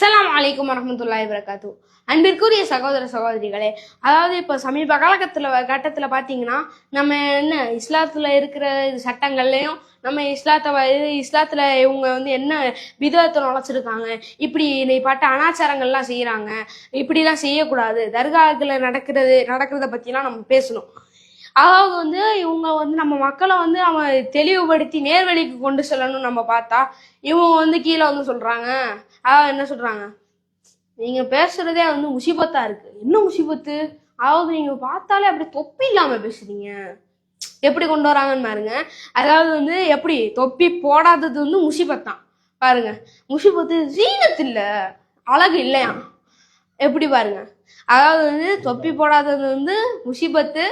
அஸ்ஸலாமு அலைக்கும் வரஹ்மத்துல்லாஹி வரகாத்து அன்பிற்குரிய சகோதர சகோதரிகளே அதாவது இப்போ சமீப காலகட்டத்தில் கட்டத்தில் பார்த்தீங்கன்னா நம்ம என்ன இஸ்லாத்தில் இருக்கிற சட்டங்கள்லையும் நம்ம இஸ்லாத்தை வ- இஸ்லாத்தில் இவங்க வந்து என்ன விதத்தை நுழைச்சிருக்காங்க இப்படி நீ பாட்டு அனாச்சாரங்கள்லாம் செய்கிறாங்க இப்படிலாம் செய்யக்கூடாது தர்காக்களில் நடக்கிறது நடக்கிறத பற்றிலாம் நம்ம பேசணும். அதாவது வந்து இவங்க வந்து நம்ம மக்களை வந்து அவன் தெளிவுபடுத்தி நேர்வழிக்கு கொண்டு செல்லணும்னு நம்ம பார்த்தா இவங்க வந்து கீழே வந்து சொல்கிறாங்க அதாவது என்ன சொல்றாங்க? நீங்க பேசுறதே வந்து முசிபத்தா இருக்கு. என்ன முசிபத்து? அதாவது நீங்க பார்த்தாலே அப்படி தொப்பி இல்லாம பேசுறீங்க. எப்படி கொண்டு வராங்கன்னு பாருங்க. அதாவது வந்து எப்படி தொப்பி போடாதது வந்து முசிபத்தான் பாருங்க. முசிபத்து ஜீனத்து இல்ல அழகு இல்லையா? எப்படி பாருங்க. அதாவது வந்து தொப்பி போடாதது வந்து முசிபத்து.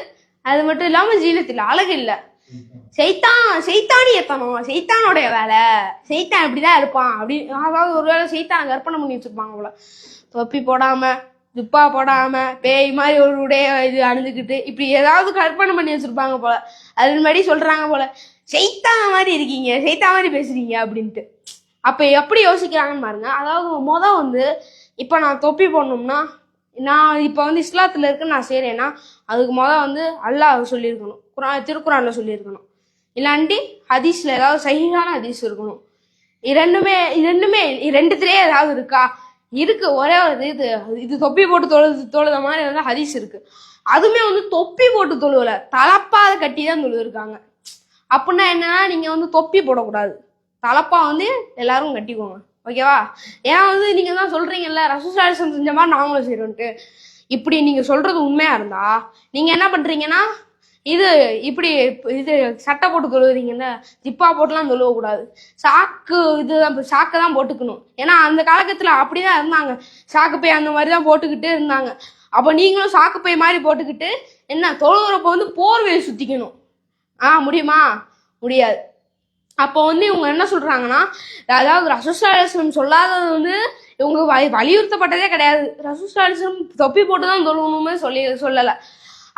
அது மட்டும் இல்லாம ஜீனத்தில் அழகு இல்லை. செய்தான் செய்தானியத்தனம் செய்தானுடைய வேலை. செய்தான் இப்படிதான் இருப்பான். அப்படி அதாவது ஒருவேளை செய்தான் கற்பனை பண்ணி வச்சிருப்பாங்க போல. தொப்பி போடாம துப்பா போடாம பேய் மாதிரி ஒரு உடைய இது அணிஞ்சுக்கிட்டு இப்படி ஏதாவது கற்பனை பண்ணி வச்சிருப்பாங்க போல. அது மாதிரி சொல்றாங்க போல செய்தான் மாதிரி இருக்கீங்க செய்தா மாதிரி பேசுறீங்க அப்படின்ட்டு. அப்ப எப்படி யோசிக்கிறாங்கன்னு பாருங்க. அதாவது மொதல் வந்து இப்ப நான் தொப்பி போடணும்னா நான் இப்போ வந்து இஸ்லாத்தில் இருக்க நான் செய்கிறேன்னா அதுக்கு முதல் வந்து அல்லாஹ் சொல்லியிருக்கணும். குரான் திருக்குறானில் சொல்லியிருக்கணும். இல்லாண்டி ஹதீஸில் ஏதாவது சகிஹான ஹதீஸ் இருக்கணும். இரண்டுமே இரண்டுமே ரெண்டுத்துலேயே ஏதாவது இருக்கா? இருக்கு ஒரே ஒரு இது இது தொப்பி போட்டு தொழுது தொழுத மாதிரி வந்து ஹதீஸ் இருக்கு. அதுவுமே வந்து தொப்பி போட்டு தொழுவல தலப்பாத கட்டி தான் தொழுவிருக்காங்க அப்படின்னா என்னன்னா நீங்கள் வந்து தொப்பி போடக்கூடாது. தலப்பா வந்து எல்லாரும் கட்டிக்கோங்க. ஓகேவா? ஏன் வந்து நீங்க தான் சொல்றீங்கல்ல ரசூசாலிசம் செஞ்ச மாதிரி நாங்களும் செய்யறோன்ட்டு இப்படி நீங்க சொல்றது உண்மையா இருந்தா நீங்க என்ன பண்றீங்கன்னா இது இப்படி இது சட்டை போட்டு தொழுவுறீங்கல்ல ஜிப்பா போட்டுலாம் கழுவக்கூடாது சாக்கு இதுதான் சாக்கை தான் போட்டுக்கணும். ஏன்னா அந்த காலகட்டத்தில் அப்படிதான் இருந்தாங்க. சாக்கு பை அந்த மாதிரி தான் போட்டுக்கிட்டு இருந்தாங்க. அப்போ நீங்களும் சாக்கு பை மாதிரி போட்டுக்கிட்டு என்ன தொழுகிறப்ப வந்து போர்வையை சுற்றிக்கணும் ஆ முடியுமா? முடியாது. அப்போ வந்து இவங்க என்ன சொல்றாங்கன்னா அதாவது ரசூசாலிசம் சொல்லாதது வந்து இவங்க வலி வலியுறுத்தப்பட்டதே கிடையாது. ரசோஸ்டாலிசம் தொப்பி போட்டு தான் தொழுவணுமே சொல்லி சொல்லலை.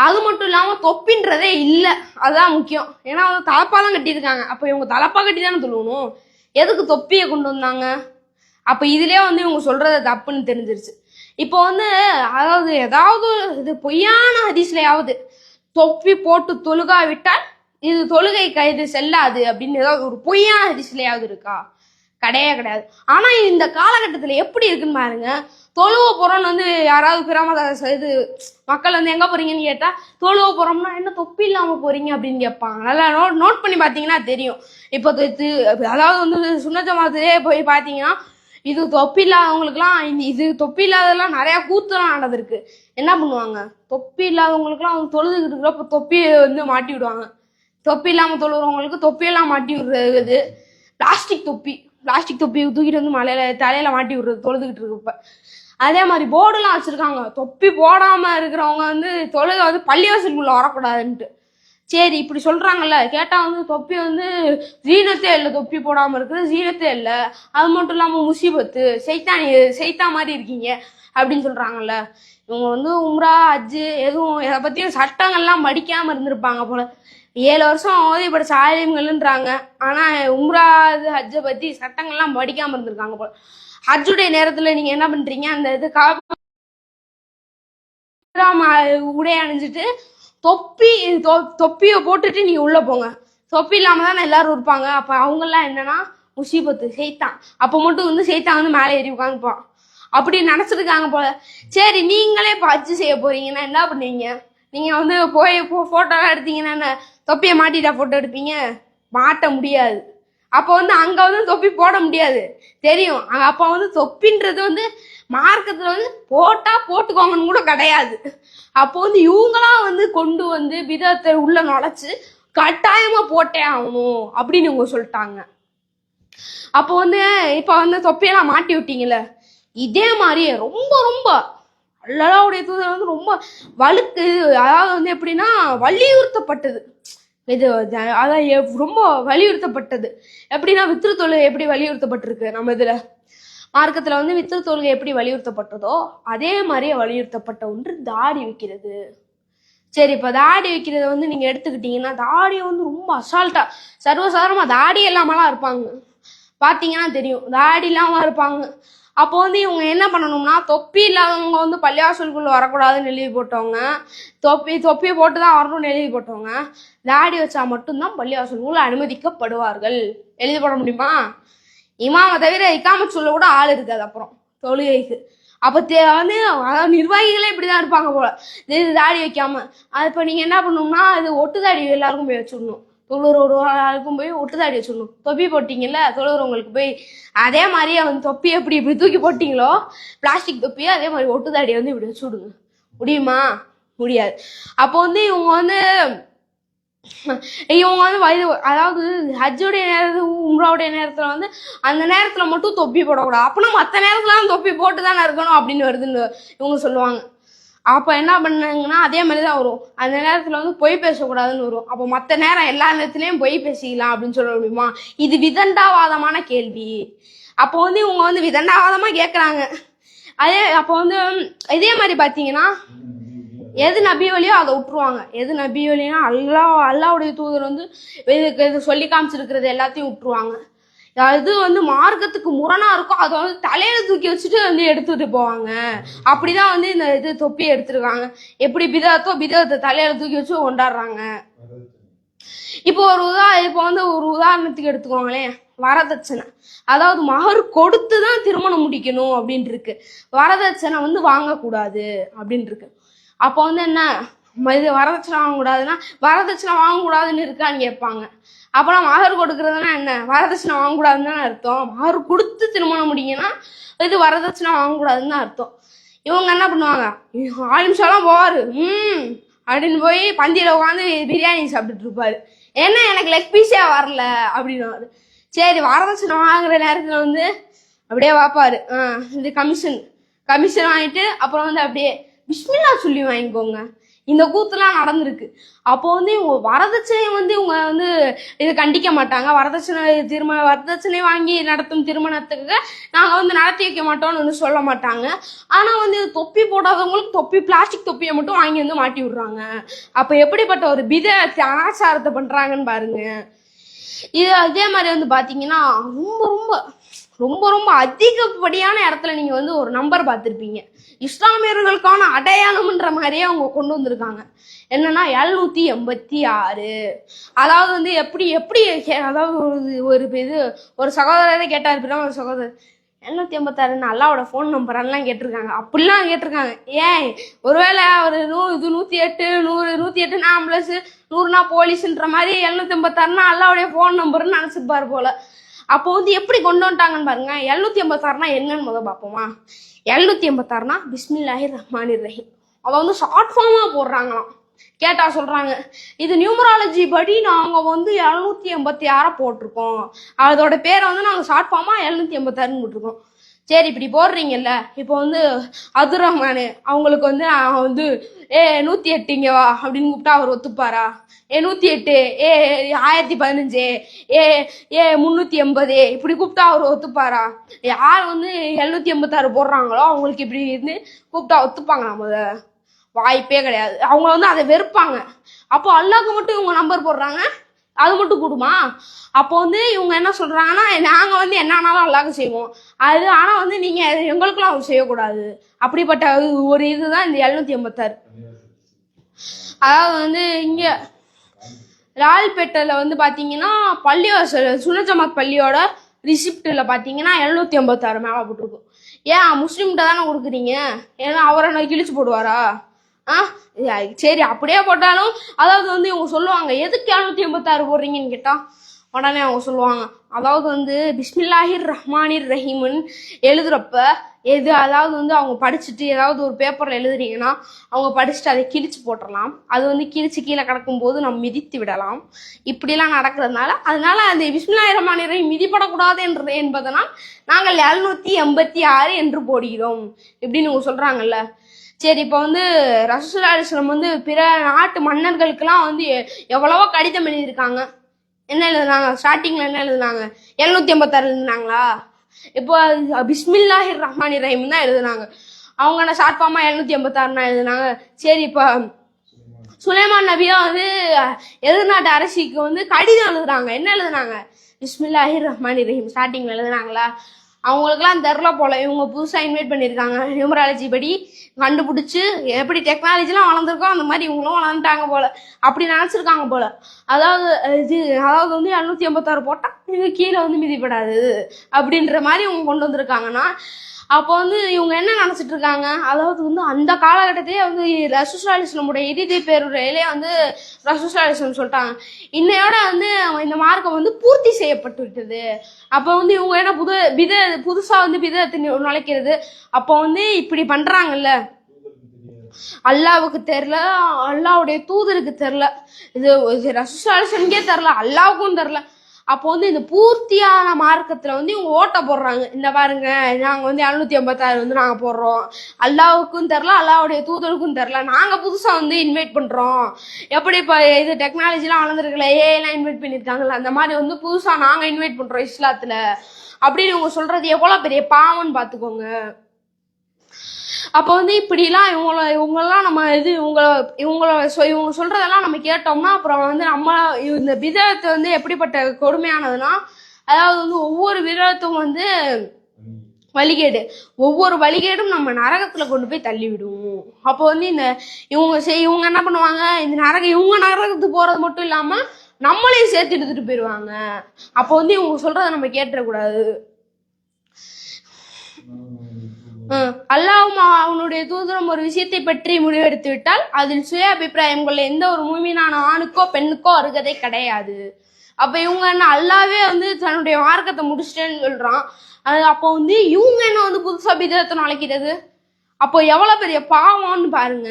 அது மட்டும் இல்லாமல் தொப்பின்றதே இல்லை. அதுதான் முக்கியம். ஏன்னா அவங்க தலப்பா தான் கட்டியிருக்காங்க. அப்போ இவங்க தலப்பா கட்டி தானே தொழுவணும் எதுக்கு தொப்பியை கொண்டு வந்தாங்க? அப்போ இதுலேயே வந்து இவங்க சொல்கிறது தப்புன்னு தெரிஞ்சிருச்சு. இப்போ வந்து அதாவது ஏதாவது இது பொய்யான ஹதீஸ்லையாவது தொப்பி போட்டு தொழுகா விட்டால் இது தொழுகை கைது செல்லாது அப்படின்னு ஏதாவது ஒரு பொய்யான ஹரிசிலையாவது இருக்கா? கிடையவே கிடையாது. ஆனால் இந்த காலகட்டத்தில் எப்படி இருக்குன்னு பாருங்க. தொழுவ போறோம்னு வந்து யாராவது பிராமத இது மக்கள் வந்து எங்கே போகிறீங்கன்னு கேட்டால் தொழுவ போறோம்னா என்ன தொப்பி இல்லாமல் போகிறீங்க அப்படின்னு கேட்பாங்க. நல்லா நோட் நோட் பண்ணி பார்த்தீங்கன்னா தெரியும். இப்போ அதாவது வந்து சுண்ணஜமாத்திலே போய் பார்த்தீங்கன்னா இது தொப்பி இல்லாதவங்களுக்குலாம் இது தொப்பி இல்லாததெல்லாம் நிறையா கூத்துலாம் நடந்திருக்கு. என்ன பண்ணுவாங்க? தொப்பி இல்லாதவங்களுக்குலாம் அவங்க தொழுதுக்கிட்டு இருக்கிறப்ப தொப்பியை வந்து மாட்டி விடுவாங்க. தொப்பி இல்லாமல் தொழுறவங்களுக்கு தொப்பியெல்லாம் மாட்டி விடுறது பிளாஸ்டிக் தொப்பி. பிளாஸ்டிக் தொப்பி தூக்கிட்டு வந்து மலையில தலையில மாட்டி விடுறது தொழுதுகிட்டு இருக்கப்ப. அதே மாதிரி போர்டுலாம் வச்சிருக்காங்க. தொப்பி போடாம இருக்கிறவங்க வந்து தொழுக வந்து பள்ளிவாசலுக்குள்ள வரக்கூடாதுன்ட்டு. சரி இப்படி சொல்றாங்கல்ல. கேட்டால் வந்து தொப்பி வந்து ஜீனத்தே இல்லை தொப்பி போடாமல் இருக்கிறது ஜீனத்தே இல்லை. அது மட்டும் இல்லாமல் முசீபத்து செய்தானி சைத்தா மாதிரி இருக்கீங்க அப்படின்னு சொல்றாங்கல்ல. இவங்க வந்து உம்ரா அஜ்ஜு எதுவும் இதை பற்றியும் சட்டங்கள்லாம் மடிக்காமல் இருந்திருப்பாங்க போல. ஏழு வருஷம் ஓதி படிச்ச ஆலயங்கள்ன்றாங்க ஆனால் உம்ரா இது ஹஜ்ஜை பற்றி சட்டங்கள்லாம் படிக்காமல் இருந்திருக்காங்க போல. ஹஜ்ஜுடைய நேரத்தில் நீங்கள் என்ன பண்ணுறீங்க அந்த இது கா உடை அணிஞ்சிட்டு தொப்பி தொ- தொப்பியை போட்டுட்டு நீங்கள் உள்ளே போங்க. தொப்பி இல்லாமல் தானே எல்லாரும் இருப்பாங்க. அப்போ அவங்கெல்லாம் என்னன்னா முசீபத்து செய்தான் அப்போ மட்டும் வந்து செய்தான் வந்து மேலே ஏறி உட்காந்துப்பான் அப்படி நினச்சிருக்காங்க போல. சரி நீங்களே இப்போ ஹஜ்ஜு செய்ய போறீங்கன்னா என்ன பண்ணுவீங்க? நீங்க வந்து போய் போட்டோ எடுத்தீங்கன்னா அந்த தொப்பியை மாட்டிட்டா போட்டோ எடுப்பீங்க? மாட்ட முடியாது. அப்போ வந்து அங்க வந்து தொப்பி போட முடியாது. தெரியும். அங்க அப்போ வந்து தொப்பின்றது வந்து மார்க்கத்துல வந்து போட்டா போட்டுக்கோங்கன்னு கூட கிடையாது. அப்போ வந்து இவங்களா வந்து கொண்டு வந்து விதத்தை உள்ள நுழைச்சு கட்டாயமா போட்டே ஆகணும் அப்படின்னு இவங்க சொல்லிட்டாங்க. அப்போ வந்து இப்போ வந்து தொப்பியெல்லாம் மாட்டி விட்டீங்கல்ல? இதே மாதிரியே ரொம்ப ரொம்ப அல்லாவுடைய தூதர் வந்து ரொம்ப வலுக்கு அதாவது வந்து எப்படின்னா வலியுறுத்தப்பட்டது. இது அதான் ரொம்ப வலியுறுத்தப்பட்டது. எப்படின்னா வித்திரு தொழுகை எப்படி வலியுறுத்தப்பட்டிருக்கு? நம்ம இதுல மார்க்கத்துல வந்து வித்திரு தொழுகை எப்படி வலியுறுத்தப்பட்டதோ அதே மாதிரியே வலியுறுத்தப்பட்ட ஒன்று தாடி வைக்கிறது. சரி இப்போ தாடி வைக்கிறத வந்து நீங்க எடுத்துக்கிட்டீங்கன்னா தாடியை வந்து ரொம்ப அசால்ட்டா சர்வசாதாரணமா தாடி இல்லாமலாம் இருப்பாங்க. பார்த்தீங்கன்னா தெரியும் தாடி இல்லாம இருப்பாங்க. அப்போ வந்து இவங்க என்ன பண்ணணும்னா தொப்பி இல்லாதவங்க வந்து பள்ளிவாசலுக்குள்ள வரக்கூடாதுன்னு எழுதி போட்டவங்க தொப்பி தொப்பியை போட்டு தான் வரணும்னு எழுதி போட்டவங்க தாடி வச்சா மட்டும்தான் பள்ளிவாசலுக்குள்ள அனுமதிக்கப்படுவார்கள். எழுதி போட முடியுமா? இமாமை தவிர இக்காம சொல்ல கூட ஆள் இருக்காது அப்புறம் தொழுகைக்கு. அப்போ தே வந்து அதாவது நிர்வாகிகளே இப்படி தான் இருப்பாங்க போல. இது தாடி வைக்காம. அது இப்போ நீங்கள் என்ன பண்ணணும்னா அது ஒட்டு தாடி எல்லாருக்கும் போய் வச்சுடணும். தொழுறோடு ஒரு ஆளுக்கும் போய் ஒட்டுதாடி வச்சிடணும். தொப்பி போட்டிங்கல்ல தொழுறவங்களுக்கு போய் அதே மாதிரியே வந்து தொப்பி எப்படி இப்படி தூக்கி போட்டிங்களோ பிளாஸ்டிக் தொப்பியை அதே மாதிரி ஒட்டுதாடியை வந்து இப்படி வச்சு விடுங்க. முடியுமா? முடியாது. அப்போ வந்து இவங்க வந்து இவங்க வந்து வயது அதாவது ஹஜ்ஜுடைய நேரத்து உம்ராவுடைய நேரத்தில் வந்து அந்த நேரத்தில் மட்டும் தொப்பி போடக்கூடாது. அப்போனா மற்ற நேரத்துலாம் தொப்பி போட்டு தானே இருக்கணும் அப்படின்னு வருதுன்னு இவங்க சொல்லுவாங்க. அப்போ என்ன பண்ணாங்கன்னா அதே மாதிரி தான் வரும். அந்த நேரத்தில் வந்து பொய் பேசக்கூடாதுன்னு வரும். அப்போ மற்ற நேரம் எல்லா நேரத்துலையும் பொய் பேசிக்கலாம் அப்படின்னு சொல்ல முடியுமா? இது விதண்டாவாதமான கேள்வி. அப்போ வந்து இவங்க வந்து விதண்டாவாதமாக கேட்குறாங்க அதே அப்போ வந்து இதே மாதிரி பார்த்தீங்கன்னா எது நபி வழியோ அதை விட்டுருவாங்க. எது நபி வழியோ அல்லா அல்லாவுடைய தூதர் வந்து இதுக்கு இது சொல்லி காமிச்சிருக்கிறது எல்லாத்தையும் விட்டுருவாங்க. அது வந்து மார்க்கத்துக்கு முரணா இருக்கும். அதை வந்து தலையில தூக்கி வச்சுட்டு வந்து எடுத்துட்டு போவாங்க. அப்படிதான் வந்து இந்த இது தொப்பி எடுத்துருக்காங்க. எப்படி பிதாத்தோ பிதத்தை தலையில தூக்கி வச்சு கொண்டாடுறாங்க. இப்போ ஒரு உதா இப்போ வந்து ஒரு உதாரணத்துக்கு எடுத்துக்கோங்களேன். வரதட்சணை. அதாவது மகர் கொடுத்து தான் திருமணம் முடிக்கணும் அப்படின்ட்டு இருக்கு. வரதட்சணை வந்து வாங்கக்கூடாது அப்படின்ட்டு இருக்கு. அப்போ வந்து என்ன? இது வரதட்சணை வாங்கக்கூடாதுன்னா வரதட்சணை வாங்கக்கூடாதுன்னு இருக்கான்னு கேட்பாங்க. அப்புறம் மகர் கொடுக்கறதுனா என்ன? வரதட்சணை வாங்கக்கூடாதுன்னு தானே அர்த்தம். மகர் கொடுத்து திருமணம் முடிங்கன்னா இது வரதட்சணை வாங்கக்கூடாதுன்னு தான் அர்த்தம். இவங்க என்ன பண்ணுவாங்க? ஆறு நிமிஷம்லாம் போவார். ம் அப்படின்னு போய் பந்தியில் உட்காந்து பிரியாணி சாப்பிட்டுட்டு இருப்பாரு. என்ன எனக்கு லெக் பீஸே வரல அப்படின்னு சரி வரதட்சணை வாங்குற நேரத்தில் வந்து அப்படியே பார்ப்பாரு. ஆ இது கமிஷன் கமிஷன் வாங்கிட்டு அப்புறம் வந்து அப்படியே பிஸ்மில்லா சொல்லி வாங்கிக்கோங்க. இந்த கூத்துலாம் நடந்திருக்கு. அப்போ வந்து இவங்க வரதட்சணையை வந்து இவங்க வந்து இது கண்டிக்க மாட்டாங்க. வரதட்சணை திருமண வரதட்சணை வாங்கி நடத்தும் திருமணத்துக்கு நாங்கள் வந்து நடத்தி வைக்க மாட்டோம்னு வந்து சொல்ல மாட்டாங்க. ஆனால் வந்து தொப்பி போடாதவங்களுக்கு தொப்பி பிளாஸ்டிக் தொப்பியை மட்டும் வாங்கி வந்து மாட்டி விடுறாங்க. அப்போ எப்படிப்பட்ட ஒரு வித அனாச்சாரத்தை பண்ணுறாங்கன்னு பாருங்க. இது அதே மாதிரி வந்து பார்த்தீங்கன்னா ரொம்ப ரொம்ப ரொம்ப ரொம்ப அதிகப்படியான இடத்துல நீங்கள் வந்து ஒரு நம்பர் பார்த்துருப்பீங்க. இஸ்லாமியர்களுக்கான அடையாளம்ன்ற மாதிரியே அவங்க கொண்டு வந்திருக்காங்க. என்னன்னா எழுநூற்றி எண்பத்தி ஆறு. அதாவது வந்து எப்படி எப்படி கே- அதாவது ஒரு ஒரு இது ஒரு சகோதரரை கேட்டார் இப்படிதான் ஒரு சகோதரர். எழுநூத்தி எண்பத்தாறுன்னு அல்லாவோட ஃபோன் நம்பரெல்லாம் கேட்டிருக்காங்க. அப்படிலாம் கேட்டிருக்காங்க. ஏன்? ஒருவேளை அவர் நூ இது நூற்றி எட்டு நூறு நூற்றி எட்டுனா ஆம்புலன்ஸு நூறுனா போலீஸுன்ற மாதிரி எழுநூத்தி எண்பத்தாறுனா அல்லாவுடைய ஃபோன் நம்பர்னு நினச்சிருப்பார் போல். அப்போ வந்து எப்படி கொண்டு வந்துட்டாங்கன்னு பாருங்க. எழுநூத்தி எண்பத்தாறுனா என்னன்னு முதல் பார்ப்போமா. எழுநூத்தி எண்பத்தாறுனா பிஸ்மில்லாஹி ரஹ்மானிர் ரஹீம் அதை வந்து ஷார்ட் ஃபார்மாக போடுறாங்களாம். கேட்டா சொல்றாங்க இது நியூமராலஜி படி நாங்க வந்து எழுநூத்தி எண்பத்தி ஆறை போட்டிருக்கோம். அதோட பேரை வந்து நாங்க ஷார்ட் ஃபார்மா எழுநூத்தி எண்பத்தாறுன்னு போட்டிருக்கோம். சரி இப்படி போடுறீங்கல்ல இப்போ வந்து அப்துல் ரஹ்மானு அவங்களுக்கு வந்து நான் வந்து ஏ நூத்தி எட்டு இங்க வா அப்படின்னு கூப்பிட்டா அவர் ஒத்துப்பாரா? ஏ நூத்தி எட்டு ஏ ஆயிரத்தி பதினஞ்சு ஏ ஏ முந்நூற்றி எண்பது இப்படி கூப்பிட்டா அவர் ஒத்துப்பாரா? யார் வந்து எழுநூத்தி எண்பத்தாறு போடுறாங்களோ அவங்களுக்கு இப்படி இருந்து கூப்பிட்டா ஒத்துப்பாங்களா முதல்ல? வாய்ப்பே கிடையாது. அவங்க வந்து அதை வெறுப்பாங்க. அப்போ அல்லாவுக்கு மட்டும் இவங்க நம்பர் போடுறாங்க? அது மட்டும் கூடுமா? அப்போ வந்து இவங்க என்ன சொல்றாங்கன்னா நாங்க வந்து என்னன்னாலும் அல்லாக செய்வோம். அது ஆனா வந்து நீங்க எங்களுக்கெல்லாம் அவர் செய்யக்கூடாது. அப்படிப்பட்ட ஒரு இதுதான் இந்த எழுநூத்தி எண்பத்தாறு. அதாவது வந்து இங்க லால்பேட்டையில் வந்து பார்த்தீங்கன்னா பள்ளிவாசல் சுனஜமாத் பள்ளியோட ரிசிப்டில் பார்த்தீங்கன்னா எழுநூத்தி ஐம்பத்தாறு மேலே போட்டிருக்கும். ஏன் முஸ்லீம்கிட்ட தானே கொடுக்குறீங்க? ஏன்னா அவரை நான் கிழிச்சு போடுவாரா? ஆ சரி அப்படியே போட்டாலும் அதாவது வந்து இவங்க சொல்லுவாங்க எதுக்கு இரநூத்தி எண்பத்தாறு போடுறீங்கன்னு கேட்டால் உடனே அவங்க சொல்லுவாங்க அதாவது வந்து பிஸ்மில்லாஹிர் ரஹ்மானிர் ரஹீம்னு எழுதுறப்ப எது அதாவது வந்து அவங்க படிச்சுட்டு ஏதாவது ஒரு பேப்பரில் எழுதுறீங்கன்னா அவங்க படிச்சுட்டு அதை கிழிச்சு போட்டுடலாம் அது வந்து கிழிச்சு கீழே கிடக்கும்போது நம்ம மிதித்து விடலாம். இப்படிலாம் நடக்கிறதுனால அதனால அந்த பிஸ்மில்லாஹிர் ரஹ்மானிர் மிதிப்படக்கூடாது என்று என்பதனால் நாங்கள் எழுநூத்தி எண்பத்தி ஆறு என்று போடுகிறோம். இப்படின்னு இவங்க சொல்றாங்கல்ல. சரி இப்போ வந்து ரசூலுல்லாஹி வந்து பிற நாட்டு மன்னர்களுக்கெல்லாம் வந்து எ- எவ்வளவோ கடிதம் எழுதியிருக்காங்க. என்ன எழுதுனாங்க? ஸ்டார்டிங்ல என்ன எழுதுனாங்க? எழுநூத்தி எண்பத்தாறு எழுதுனாங்களா? இப்போ பிஸ்மில்லாஹிர் ரஹ்மான் ரஹீம் தான் எழுதுனாங்க. அவங்க என்ன ஷார்ட் ஃபார்மா எழுநூத்தி ஐம்பத்தாறுனா எழுதுனாங்க. சரி இப்போ சுலைமான் நபியா வந்து எதிர்நாட்டு அரசிக்கு வந்து கடிதம் எழுதுறாங்க. என்ன எழுதுனாங்க? பிஸ்மில்லாஹிர் ரஹ்மான் ரஹீம் ஸ்டார்டிங்ல எழுதுனாங்களா? அவங்களுக்குலாம் தெரில போல இவங்க புதுசாக இன்வைட் பண்ணியிருக்காங்க. நியூமராலஜி படி கண்டுபிடிச்சி எப்படி டெக்னாலஜிலாம் வளர்ந்துருக்கோ அந்த மாதிரி இவங்களும் வளர்ந்துட்டாங்க போல. அப்படி நினச்சிருக்காங்க போல. அதாவது இது அதாவது வந்து இரநூத்தி ஐம்பத்தாறு போட்டால் இது கீழே வந்து மிதிப்படாது அப்படின்ற மாதிரி இவங்க கொண்டு வந்திருக்காங்கன்னா அப்போ வந்து இவங்க என்ன நினச்சிட்டு இருக்காங்க? அதாவது வந்து அந்த காலகட்டத்திலே வந்து ரசூசாலிஸ்லமுடைய இறுதி பேருரையிலே வந்து ரசூசாலிசம் சொல்லிட்டாங்க. இன்னையோட வந்து இந்த மார்க்கம் வந்து பூர்த்தி செய்யப்பட்டு விட்டது. அப்போ வந்து இவங்க என்ன புது வித புதுசாக வந்து விதத்தை நுழைக்கிறது. அப்போ வந்து இப்படி பண்ணுறாங்கல்ல அல்லாவுக்கு தெரில அல்லாவுடைய தூதருக்கு தெரில இது இது ரசூசாலிசனுக்கே தெரில அல்லாவுக்கும் தெரில அப்போ வந்து இந்த பூர்த்தியான மார்க்கத்தில் வந்து இவங்க ஓட்ட போடுறாங்க. இந்த பாருங்க நாங்கள் வந்து எழுநூத்தி ஐம்பத்தாறு வந்து நாங்கள் போடுறோம். அல்லாவுக்கும் தெரில அல்லாவுடைய தூதருக்கும் தெரில நாங்கள் புதுசாக வந்து இன்வைட் பண்ணுறோம் எப்படி இப்போ இது டெக்னாலஜிலாம் வளர்ந்துருக்குல ஏஐலாம் இன்வைட் பண்ணியிருக்காங்கல்ல அந்த மாதிரி வந்து புதுசாக நாங்கள் இன்வைட் பண்ணுறோம் இஸ்லாத்தில். அப்படின்னு இவங்க சொல்கிறது எவ்வளோ பெரிய பாவம்னு பார்த்துக்கோங்க. அப்போ வந்து இப்படிலாம் இவங்கள இவங்கெல்லாம் நம்ம இது இவங்கள இவங்கள சொ இவங்க சொல்கிறதெல்லாம் நம்ம கேட்டோம்னா அப்புறம் வந்து நம்ம இந்த விதத்தை வந்து எப்படிப்பட்ட கொடுமையானதுன்னா அதாவது வந்து ஒவ்வொரு விதத்தும் வந்து வழிகேடு. ஒவ்வொரு வழிகேடும் நம்ம நரகத்தில் கொண்டு போய் தள்ளி விடுவோம் அப்போ வந்து இந்த இவங்க செய் இவங்க என்ன பண்ணுவாங்க இந்த நரக இவங்க நரகத்துக்கு போகிறது மட்டும் இல்லாமல் நம்மளையும் சேர்த்து எடுத்துகிட்டு போயிடுவாங்க அப்போ வந்து இவங்க சொல்கிறத நம்ம கேட்டுறக்கூடாது அல்லாவும் அவனுடைய தூதரும் ஒரு விஷயத்தை பற்றி முடிவெடுத்து விட்டால் அதில் சுய அபிப்பிராயம் கொள்ள எந்த ஒரு மூமினான ஆணுக்கோ பெண்ணுக்கோ அருகதை கிடையாது. அப்ப இவங்க என்ன அல்லாவே வந்து தன்னுடைய மார்க்கத்தை முடிச்சிட்டேன்னு சொல்றான். அது அப்போ வந்து இவங்க என்ன வந்து புதுசா பிதத்தை அழைக்கிறது அப்போ எவ்வளவு பெரிய பாவம்னு பாருங்க.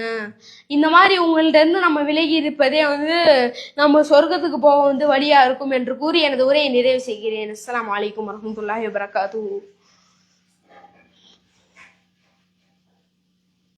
இந்த மாதிரி உங்கள்கிட்ட இருந்து நம்ம விலகி இருப்பதே வந்து நம்ம சொர்க்கத்துக்கு போக வந்து வழியா இருக்கும் என்று கூறி எனது உரையை நிறைவு செய்கிறேன். அஸ்லாம் வலைக்கம் வரமத்துல்லாஹி வரகாத்து